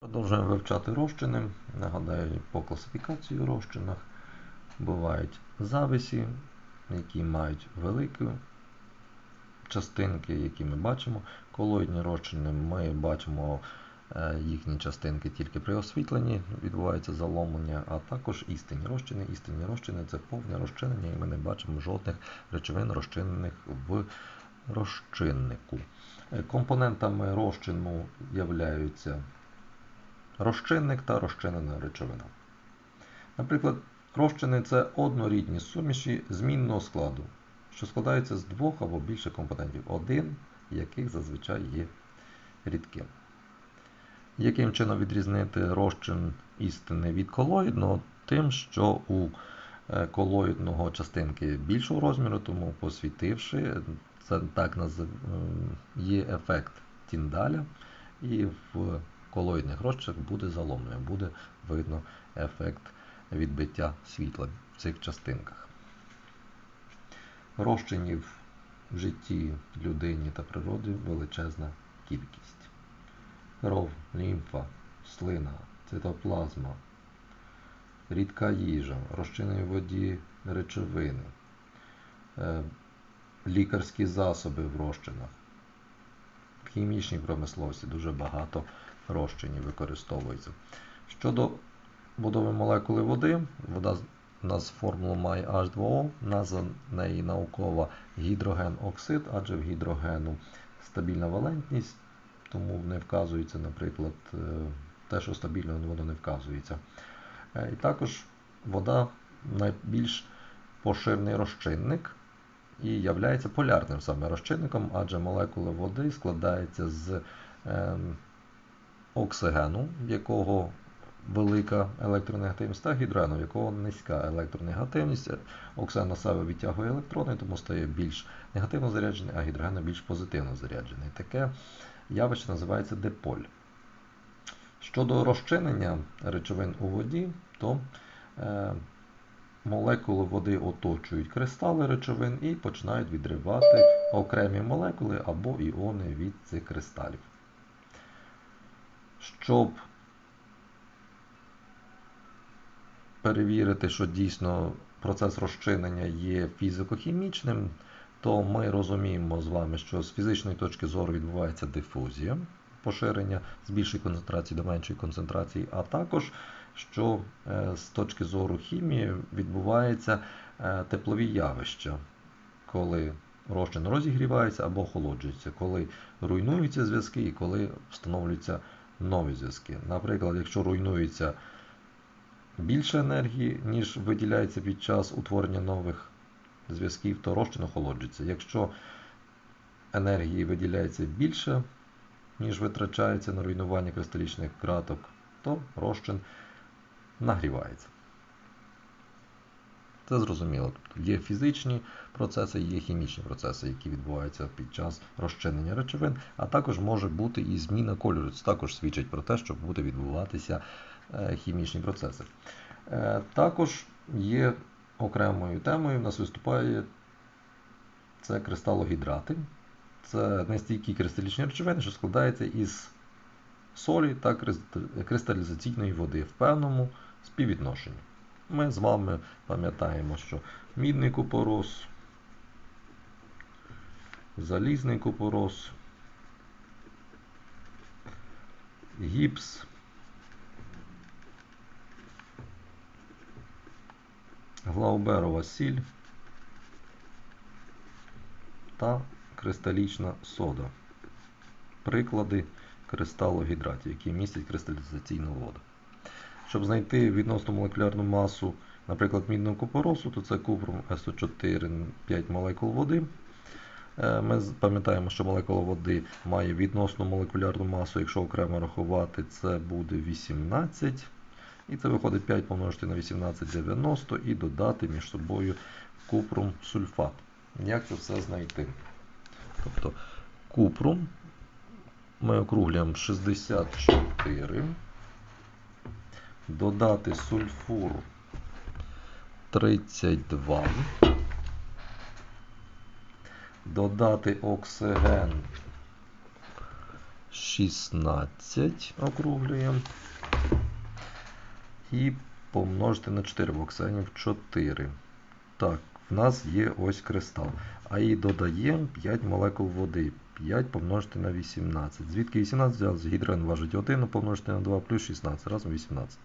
Продовжуємо вивчати розчини. Нагадаю, по класифікації в розчинах бувають зависі, які мають великі частинки, які ми бачимо. Колоїдні розчини ми бачимо е, їхні частинки тільки при освітленні, відбувається заломлення, а також істинні розчини. Істинні розчини це повне розчинення, і ми не бачимо жодних речовин розчинених в розчиннику. Е, Компонентами розчину являються розчинник та розчинена речовина. Наприклад, розчини це однорідні суміші змінного складу, що складаються з двох або більше компонентів, один яких зазвичай є рідким. Яким чином відрізнити розчин істини від колоїдного? Тим, що у е, колоїдного частинки більшого розміру, тому посвітивши, це так є ефект Тіндаля, і в колоїдних розчинах буде заломлення, буде видно ефект відбиття світла в цих частинках. Розчинів в житті людині та природі величезна кількість. Кров, лімфа, слина, цитоплазма, рідка їжа, розчинені в воді речовини, е, лікарські засоби в розчинах. В хімічній промисловості дуже багато розчинів використовується. Щодо будови молекули води, вода у нас формулу має H2O, назва неї наукова гідроген-оксид, адже в гідрогену стабільна валентність, тому не вказується, наприклад, е, те, що стабільно воно не вказується. Е, і також вода найбільш поширений розчинник і являється полярним саме розчинником, адже молекула води складається з е, оксигену, в якого велика електронегативність, та гідрогену, в якого низька електронегативність. Оксиген на себе відтягує електрони, тому стає більш негативно заряджений, а гідроген більш позитивно заряджений. Таке явище називається диполь. Щодо розчинення речовин у воді, то е, молекули води оточують кристали речовин і починають відривати окремі молекули або іони від цих кристалів. Щоб перевірити, що дійсно процес розчинення є фізико-хімічним, то ми розуміємо з вами, що з фізичної точки зору відбувається дифузія, поширення з більшої концентрації до меншої концентрації, а також що е, з точки зору хімії відбувається е, теплові явища, коли розчин розігрівається або охолоджується, коли руйнуються зв'язки і коли встановлюються нові зв'язки. Наприклад, якщо руйнується більше енергії, ніж виділяється під час утворення нових зв'язків, то розчин охолоджується. Якщо енергії виділяється більше, ніж витрачається на руйнування кристалічних краток, то розчин нагрівається. Це зрозуміло. Тобто є фізичні процеси, є хімічні процеси, які відбуваються під час розчинення речовин, а також може бути і зміна кольору. Це також свідчить про те, що буде відбуватися е, хімічні процеси. Е, також є окремою темою, в нас виступає це кристалогідрати. Це нестійкі кристалічні речовини, що складаються із солі та кристалізаційної води в певному співвідношенні. Ми з вами пам'ятаємо, що мідний купорос, залізний купорос, гіпс, глауберова сіль та кристалічна сода. Приклади кристалогідратів, які містять кристалізаційну воду. Щоб знайти відносно молекулярну масу, наприклад, мідного купоросу, то це купрум СО4 5 молекул води. Е, ми пам'ятаємо, що молекула води має відносну молекулярну масу, якщо окремо рахувати, це буде 18. І це виходить 5 помножити на 18 90 і додати між собою купрум сульфат. Як це все знайти? Тобто купрум ми округлюємо 64 додати сульфур 32, додати оксиген 16 округлюємо. І помножити на 4, бо оксанів 4. Так, в нас є ось кристал. А і додаємо 5 молекул води. 5 помножити на 18. Звідки 18 взяли? Гідрен важить 1, помножити на 2 плюс 16, разом 18.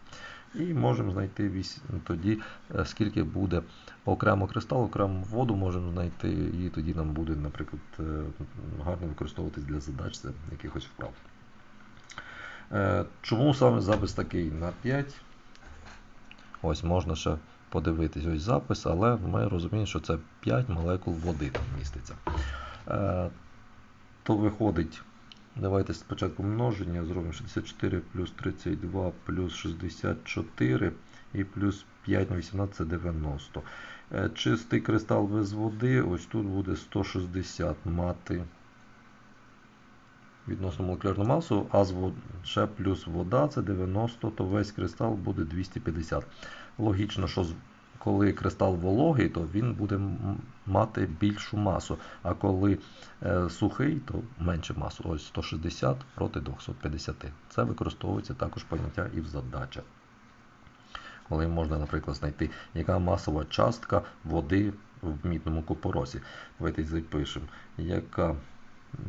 І можемо знайти 8, тоді, е, скільки буде окремо кристал, окремо воду можемо знайти, і тоді нам буде, наприклад, е, гарно використовуватись для задач це якихось вправ. Е, чому саме запис такий на 5? Ось можна ще подивитись ось запис, але ми розуміємо, що це 5 молекул води там міститься. То виходить Давайте спочатку множення зробимо 64 плюс 32 плюс 64 і плюс 5 на 18 це 90. Е, чистий кристал без води, ось тут буде 160 мати відносно молекулярну масу, а ще плюс вода це 90, то весь кристал буде 250. Логічно, що коли кристал вологий, то він буде мати більшу масу. А коли е, сухий, то менше масу. Ось 160 проти 250. Це використовується також поняття і в задачах. Коли можна, наприклад, знайти, яка масова частка води в мідному купоросі. Давайте запишемо, яка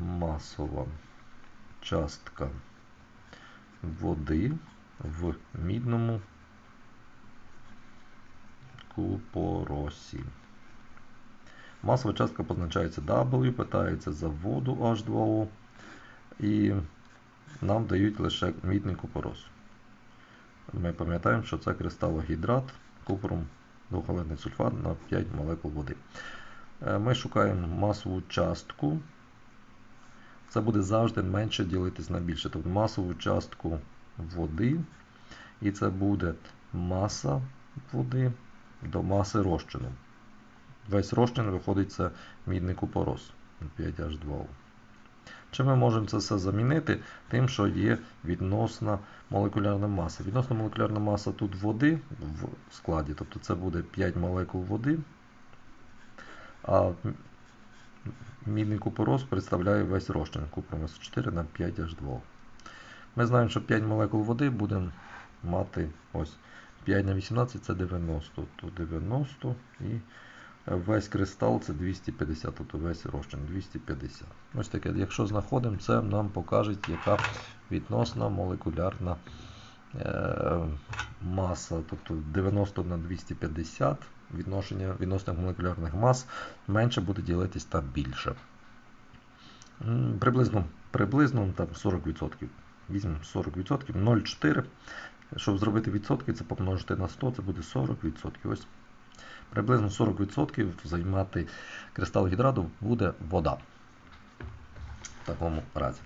масова частка води в мідному купоросі. Масова частка позначається W, питається за воду H2O. І нам дають лише мідний купорос. Ми пам'ятаємо, що це кристалогідрат купором двохвалентний сульфат на 5 молекул води. Е, ми шукаємо масову частку. Це буде завжди менше ділитись на більше. Тобто масову частку води. І це буде маса води до маси розчину. Весь розчин виходить це мідний купорос 5H2O. Чи ми можемо це все замінити тим, що є відносна молекулярна маса? Відносна молекулярна маса тут води в складі, тобто це буде 5 молекул води, а мідний купорос представляє весь розчин купром 4 на 5H2O. Ми знаємо, що 5 молекул води будемо мати ось 5 на 18 це 90, то 90 і весь кристал це 250, тобто весь розчин 250. Ось таке, якщо знаходимо, це нам покаже, яка відносна молекулярна е, маса, тобто 90 на 250 відношення відносних молекулярних мас менше буде ділитись та більше. Приблизно приблизно там 40%. Візьмемо 40%, 0,4. Щоб зробити відсотки, це помножити на 100, це буде 40%. Ось Приблизно 40% займати кристал гідрату буде вода. В такому разі.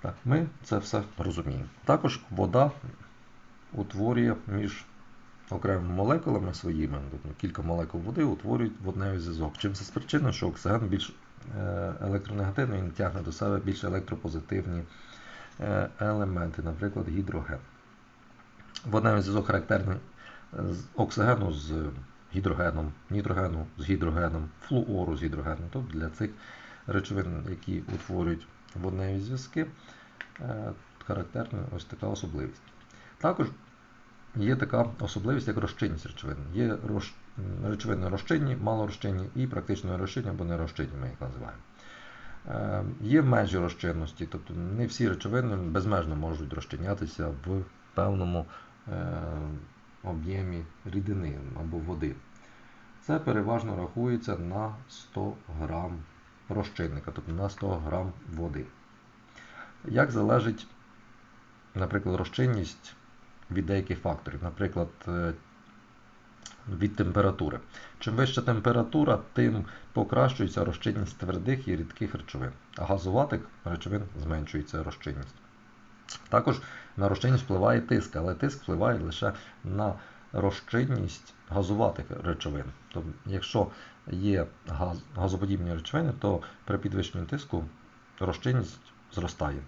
Так, Ми це все розуміємо. Також вода утворює між окремими молекулами своїми, тобто кілька молекул води утворюють водневий зв'язок. Чим це спричинено, що оксиген більш е, електронегативний, він тягне до себе більш електропозитивні елементи, наприклад, гідроген. Водневий зв'язок характерний з оксигену з гідрогеном, нітрогену з гідрогеном, флуору з гідрогеном. Тобто для цих речовин, які утворюють водневі зв'язки, е, характерна ось така особливість. Також є така особливість, як розчинність речовин. Є речовини розчинні, малорозчинні і практично розчинні або нерозчинні, ми їх називаємо. Е, є межі розчинності, тобто не всі речовини безмежно можуть розчинятися в певному е, об'ємі рідини або води. Це переважно рахується на 100 грам розчинника, тобто на 100 грам води. Як залежить, наприклад, розчинність від деяких факторів, наприклад, е, від температури. Чим вища температура, тим покращується розчинність твердих і рідких речовин, а газуватих речовин зменшується розчинність. Також на розчинність впливає тиск, але тиск впливає лише на розчинність газуватих речовин. Тобто, якщо є газ, газоподібні речовини, то при підвищенні тиску розчинність зростає.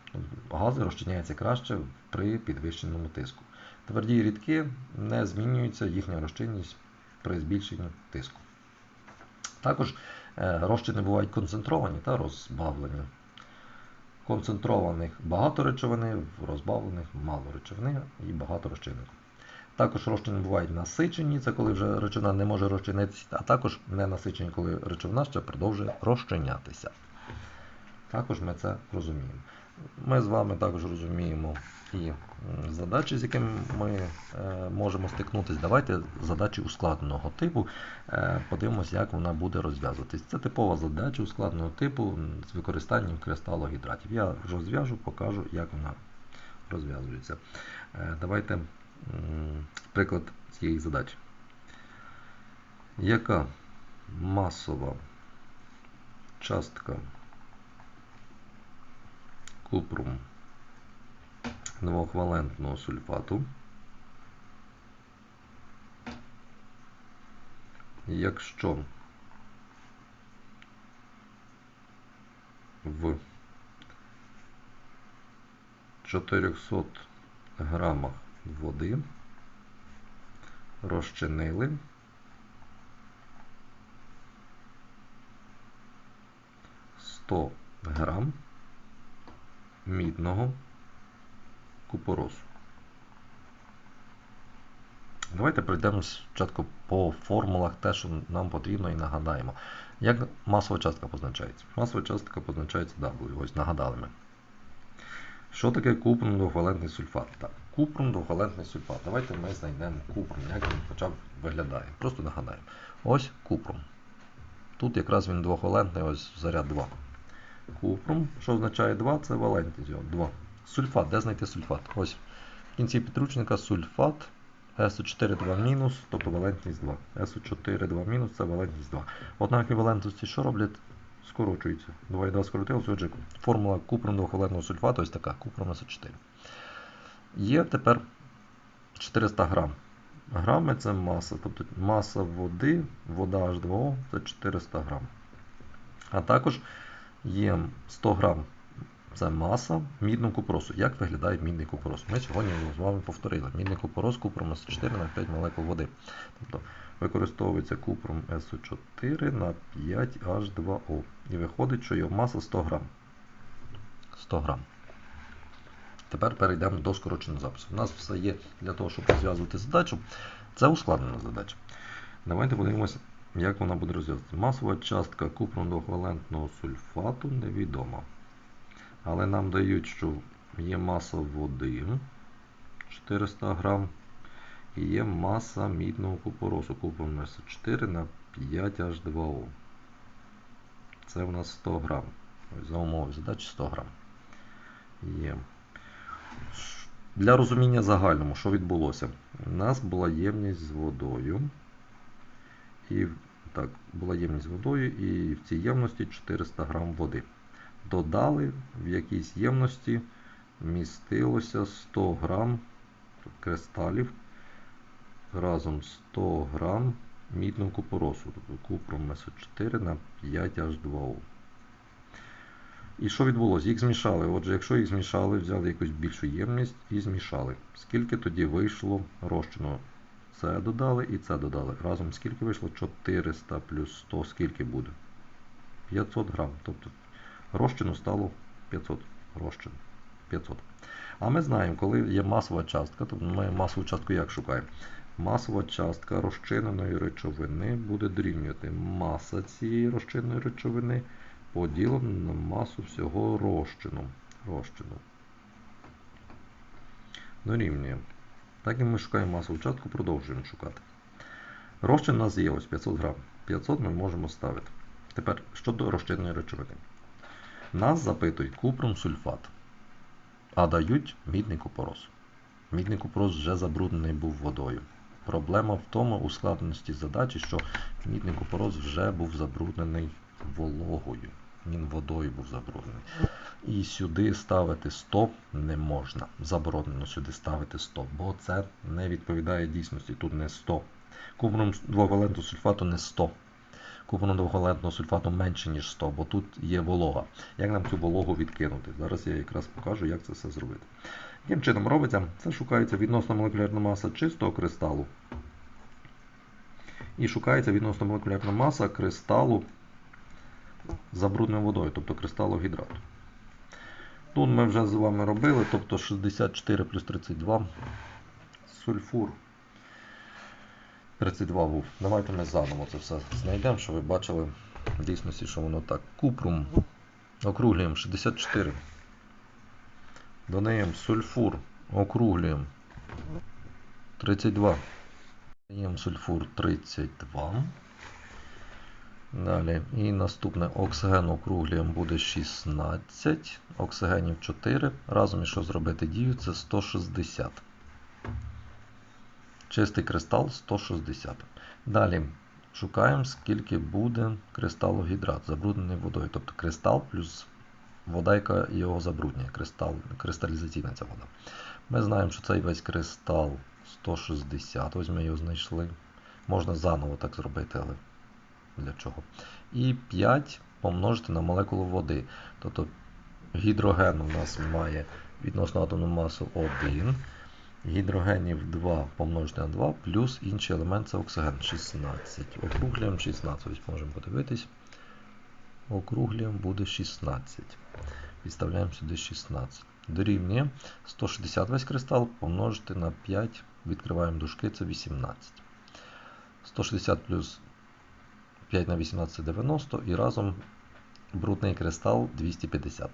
Гази розчиняються краще при підвищеному тиску. Тверді рідки не змінюється їхня розчинність при збільшенні тиску. Також е, розчини бувають концентровані та розбавлені. концентрованих багато речовини, в розбавлених мало речовини і багато розчинників. Також розчини бувають насичені, це коли вже речовина не може розчинитися, а також ненасичені, коли речовина ще продовжує розчинятися. Також ми це розуміємо. Ми з вами також розуміємо і задачі, з якими ми е, можемо стикнутися. Давайте задачі ускладненого типу. Е, подивимося, як вона буде розв'язуватись. Це типова задача ускладненого типу з використанням кристалогідратів. Я розв'яжу, покажу, як вона розв'язується. Е, давайте приклад цієї задачі. Яка масова частка купрум двохвалентного сульфату, якщо в 400 грамах води розчинили 100 грам мідного купоросу. Давайте пройдемо спочатку по формулах те, що нам потрібно, і нагадаємо. Як масова частка позначається? Масова частка позначається W. Ось нагадали ми. Що таке купрум двохвалентний сульфат? Так, купрум двохвалентний сульфат. Давайте ми знайдемо купрум, як він хоча б виглядає. Просто нагадаємо. Ось купрум. Тут якраз він двохвалентний, ось заряд 2. Купрум, що означає 2, це його 2. Сульфат, де знайти сульфат? Ось в кінці підручника сульфат SO4 2 мінус, тобто валентність 2. SO4 2 мінус це валентність 2. Однакові валентності що роблять? Скорочуються. 2 і 2 скоротилося, отже, формула купрум двохвалентного сульфату ось така, купрум SO4. Є тепер 400 грам. Грами це маса, тобто маса води, вода H2O це 400 грам. А також є 100 грам це маса мідного купоросу. Як виглядає мідний купорос? Ми сьогодні з вами повторили. Мідний купорос купром С4 на 5 молекул води. Тобто використовується купром СО4 на 5H2O. І виходить, що його маса 100 грам. 100 грам. Тепер перейдемо до скороченого запису. У нас все є для того, щоб розв'язувати задачу. Це ускладнена задача. Давайте подивимося, як вона буде розв'язувати. Масова частка купром двохвалентного сульфату невідома. Але нам дають, що є маса води 400 грам і є маса мідного купоросу купром СО4 на 5H2O. Це у нас 100 грам. За умови задачі 100 грам. Є. Для розуміння загальному, що відбулося? У нас була ємність з водою. І так, була ємність водою, і в цій ємності 400 грам води. Додали в якійсь ємності містилося 100 грам кристалів разом 100 грам мідного купоросу, тобто купром СО4 на 5H2O. І що відбулося? Їх змішали. Отже, якщо їх змішали, взяли якусь більшу ємність і змішали. Скільки тоді вийшло розчину? Це додали і це додали. Разом скільки вийшло? 400 плюс 100, скільки буде? 500 грам. Тобто розчину стало 500 розчин. 500. А ми знаємо, коли є масова частка, то ми масову частку як шукаємо? Масова частка розчиненої речовини буде дорівнювати маса цієї розчинної речовини поділено на масу всього розчину. розчину. Дорівнює. Так як ми шукаємо масову частку, продовжуємо шукати. Розчин у нас є ось 500 грам. 500 ми можемо ставити. Тепер щодо розчинної речовини. Нас запитують купром сульфат, а дають мідний купорос. Мідний купорос вже забруднений був водою. Проблема в тому у складності задачі, що мідний купорос вже був забруднений вологою. Він водою був забруднений. І сюди ставити 100 не можна. Заборонено сюди ставити 100, бо це не відповідає дійсності. Тут не 100. Купром двовалентного сульфату не 100. Купром двовалентного сульфату менше, ніж 100, бо тут є волога. Як нам цю вологу відкинути? Зараз я якраз покажу, як це все зробити. Яким чином робиться? Це шукається відносна молекулярна маса чистого кристалу. І шукається відносна молекулярна маса кристалу забрудненою водою, тобто кристалогідрату. Тут ми вже з вами робили, тобто 64 плюс 32 сульфур. 32 був. Давайте ми заново це все знайдемо, щоб ви бачили в дійсності, що воно так. Купрум. Округлюємо 64. Додаємо сульфур. Округлюємо 32. Додаємо сульфур 32. Далі. І наступне оксиген округлюємо буде 16. Оксигенів 4. Разом, якщо зробити дію, це 160. Чистий кристал 160. Далі шукаємо, скільки буде кристалогідрат, забруднений водою. Тобто кристал плюс вода, яка його забруднює. Кристал, кристалізаційна ця вода. Ми знаємо, що цей весь кристал 160. Ось ми його знайшли. Можна заново так зробити, але для чого? І 5 помножити на молекулу води. Тобто гідроген у нас має відносно атомну масу 1. Гідрогенів 2 помножити на 2, плюс інший елемент це оксиген 16. Округлюємо 16. Ось можемо подивитись. Округлюємо буде 16. Підставляємо сюди 16. Дорівнює 160 весь кристал помножити на 5. Відкриваємо дужки, це 18. 160 плюс 5 на 18 90 і разом брудний кристал 250.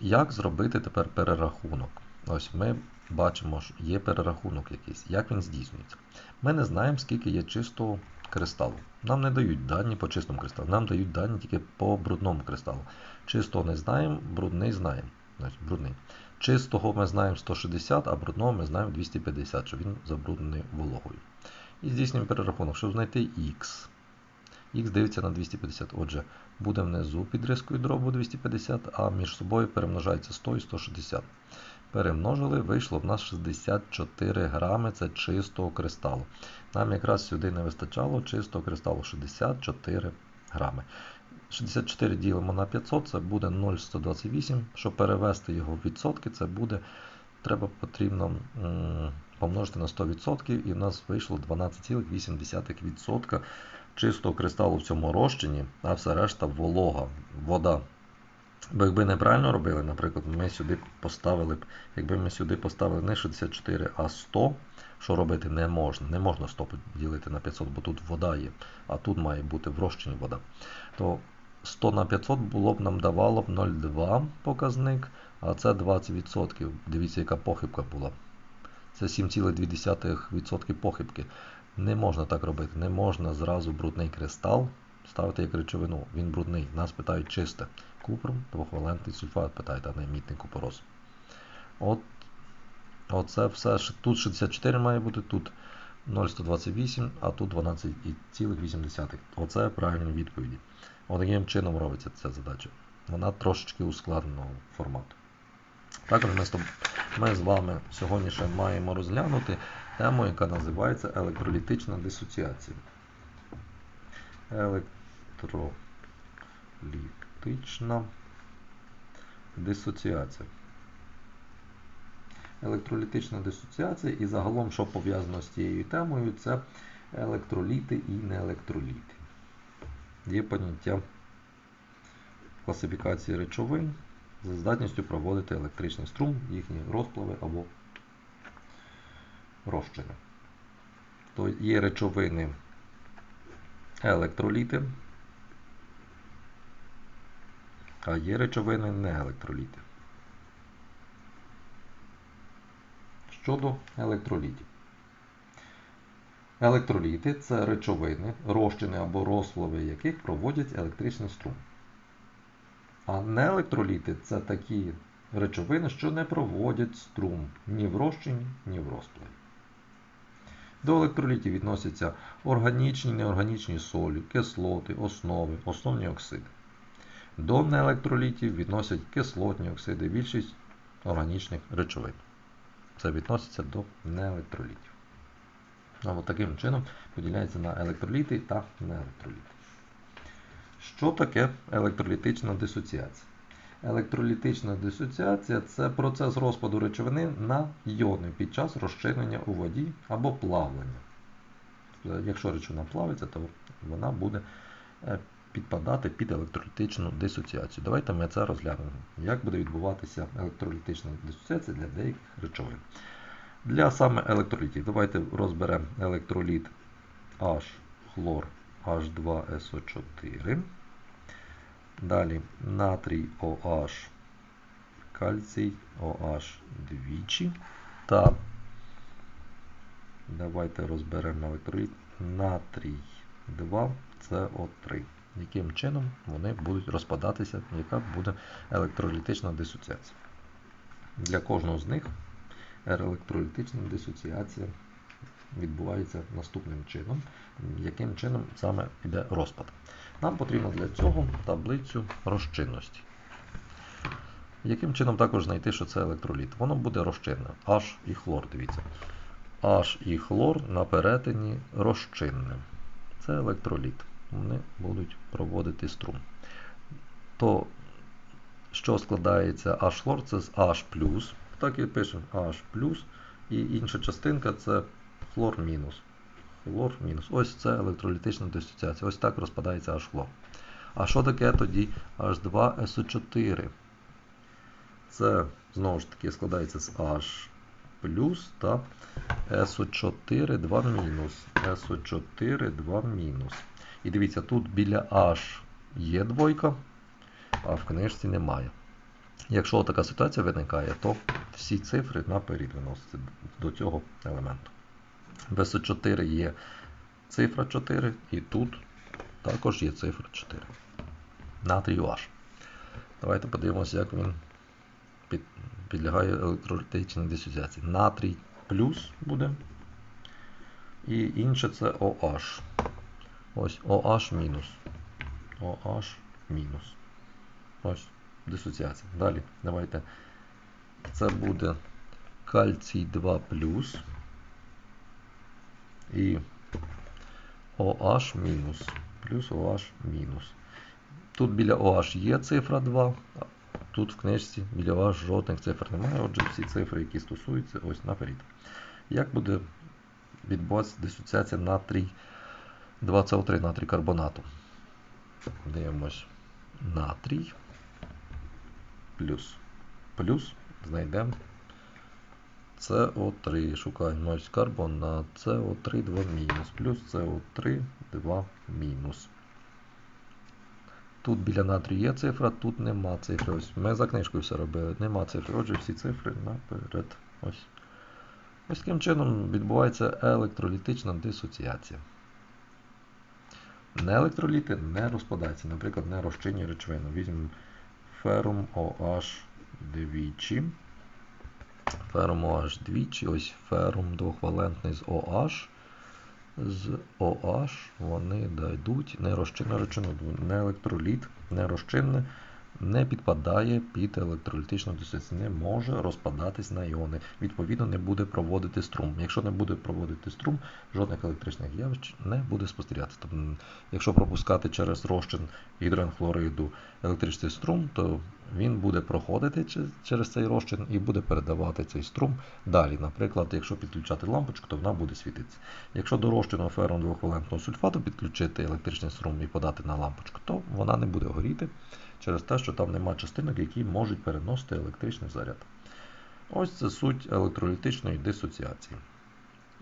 Як зробити тепер перерахунок? Ось ми бачимо, що є перерахунок якийсь. Як він здійснюється? Ми не знаємо, скільки є чистого кристалу. Нам не дають дані по чистому кристалу, нам дають дані тільки по брудному кристалу. Чистого не знаємо, брудний знаємо. Ось, брудний. Чистого ми знаємо 160, а брудного ми знаємо 250, що він забруднений вологою. І здійснюємо перерахунок, щоб знайти х. Х дивиться на 250. Отже, буде внизу під рискою дробу 250, а між собою перемножається 100 і 160. Перемножили, вийшло в нас 64 грами це чистого кристалу. Нам якраз сюди не вистачало чистого кристалу 64 грами. 64 ділимо на 500, це буде 0,128. Щоб перевести його в відсотки, це буде, треба потрібно помножити на 100%, і в нас вийшло 12,8% чистого кристалу в цьому розчині, а все решта волога, вода. Бо якби неправильно робили, наприклад, ми сюди поставили б, якби ми сюди поставили не 64, а 100, що робити не можна. Не можна 100 поділити на 500, бо тут вода є, а тут має бути в розчині вода. То 100 на 500 було б нам давало б 0,2 показник, а це 20%. Дивіться, яка похибка була. Це 7,2% похибки. Не можна так робити. Не можна зразу брудний кристал ставити як речовину. Він брудний. Нас питають чисте. Купрум, двохвалентний сульфат питають, а не мітний купорос. От, Оце все. Тут 64 має бути, тут 0,128, а тут 12,8. Оце правильні відповіді. Отаким чином робиться ця задача. Вона трошечки ускладненого формату. Також ми з вами сьогодні ще маємо розглянути тему, яка називається електролітична дисоціація. Електролітична дисоціація. Електролітична дисоціація і загалом, що пов'язано з цією темою, це електроліти і неелектроліти. Є поняття класифікації речовин за здатністю проводити електричний струм, їхні розпливи або розчини. То є речовини електроліти, а є речовини неелектроліти. Щодо електролітів. Електроліти це речовини, розчини або розплави яких проводять електричний струм. А неелектроліти це такі речовини, що не проводять струм ні в розчині, ні в розпливі. До електролітів відносяться органічні неорганічні солі, кислоти, основи, основні оксиди. До неелектролітів відносять кислотні оксиди, більшість органічних речовин. Це відноситься до неелектролітів. А от таким чином поділяється на електроліти та неелектроліти. Що таке електролітична дисоціація? Електролітична дисоціація це процес розпаду речовини на йони під час розчинення у воді або плавлення. Якщо речовина плавиться, то вона буде підпадати під електролітичну дисоціацію. Давайте ми це розглянемо. Як буде відбуватися електролітична дисоціація для деяких речовин. Для саме електролітів давайте розберемо електроліт H, хлор H2SO4. Далі натрій OH, кальцій OH двічі. Та давайте розберемо електроліт натрій 2 CO3. Яким чином вони будуть розпадатися, яка буде електролітична дисоціація. Для кожного з них електролітична дисоціація відбувається наступним чином, яким чином саме йде розпад. Нам потрібно для цього таблицю розчинності. Яким чином також знайти, що це електроліт? Воно буде розчинне. H і хлор, дивіться. H і хлор на перетині розчинне. Це електроліт. Вони будуть проводити струм. То, що складається H хлор, це з H так і пишемо H і інша частинка це хлор мінус. Хлор мінус. Ось це електролітична дисоціація. Ось так розпадається H хлор. А що таке тоді H2SO4? Це, знову ж таки, складається з H плюс та SO4 2 мінус. SO4 2 мінус. І дивіться, тут біля H є двойка, а в книжці немає. Якщо така ситуація виникає, то всі цифри наперед виносяться до цього елементу. В SO4 є цифра 4, і тут також є цифра 4. Натрій H. Давайте подивимося, як він під, підлягає електролітичній дисоціації. Натрій плюс буде. І інше це OH. Ось OH мінус. OH мінус. Ось дисоціація. Далі, давайте. Це буде кальцій 2 плюс і OH мінус. Плюс OH мінус. Тут біля OH є цифра 2, а тут в книжці біля OH жодних цифр немає. Отже, всі цифри, які стосуються, ось наперед. Як буде відбуватися дисоціація натрій 2СО3 натрій карбонату? Дивимось натрій плюс. Плюс знайдемо СО3. Шукаємо ось карбонат, СО3 2 мінус, плюс СО3 2 мінус. Тут біля натрію є цифра, тут нема цифри. Ось Ми за книжкою все робили, нема цифри. Отже, всі цифри наперед. Ось. Ось таким чином відбувається електролітична дисоціація. Неелектроліти не розпадаються, наприклад, не розчинні речовини. Візьмемо ферум OH двічі. Ферум OH двічі, ось ферум двохвалентний з OH. З OH вони дайдуть нерозчинну речину, не електроліт, нерозчинне, не підпадає під електролітичну дисоціацію, не може розпадатись на іони. Відповідно, не буде проводити струм. Якщо не буде проводити струм, жодних електричних явищ не буде спостерігатися. Тобто, якщо пропускати через розчин гідроенхлориду електричний струм, то він буде проходити через цей розчин і буде передавати цей струм далі. Наприклад, якщо підключати лампочку, то вона буде світитися. Якщо до розчину феррон двохвалентного сульфату підключити електричний струм і подати на лампочку, то вона не буде горіти через те, що там нема частинок, які можуть переносити електричний заряд. Ось це суть електролітичної дисоціації.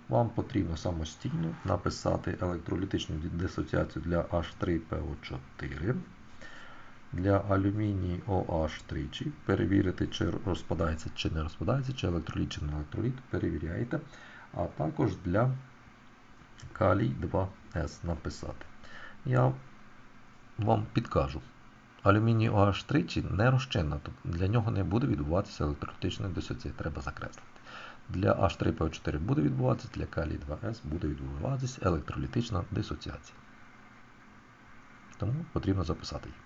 Вам потрібно самостійно написати електролітичну дисоціацію для H3PO4 для алюміній OH тричі. Перевірити, чи розпадається, чи не розпадається, чи електроліт, чи не електроліт. Перевіряєте. А також для калій 2С написати. Я вам підкажу. Алюміній OH тричі не розчинна, тобто для нього не буде відбуватися електролітична дисоціація, треба закреслити. Для H3PO4 буде відбуватися, для калій 2С буде відбуватися електролітична дисоціація. Тому потрібно записати її.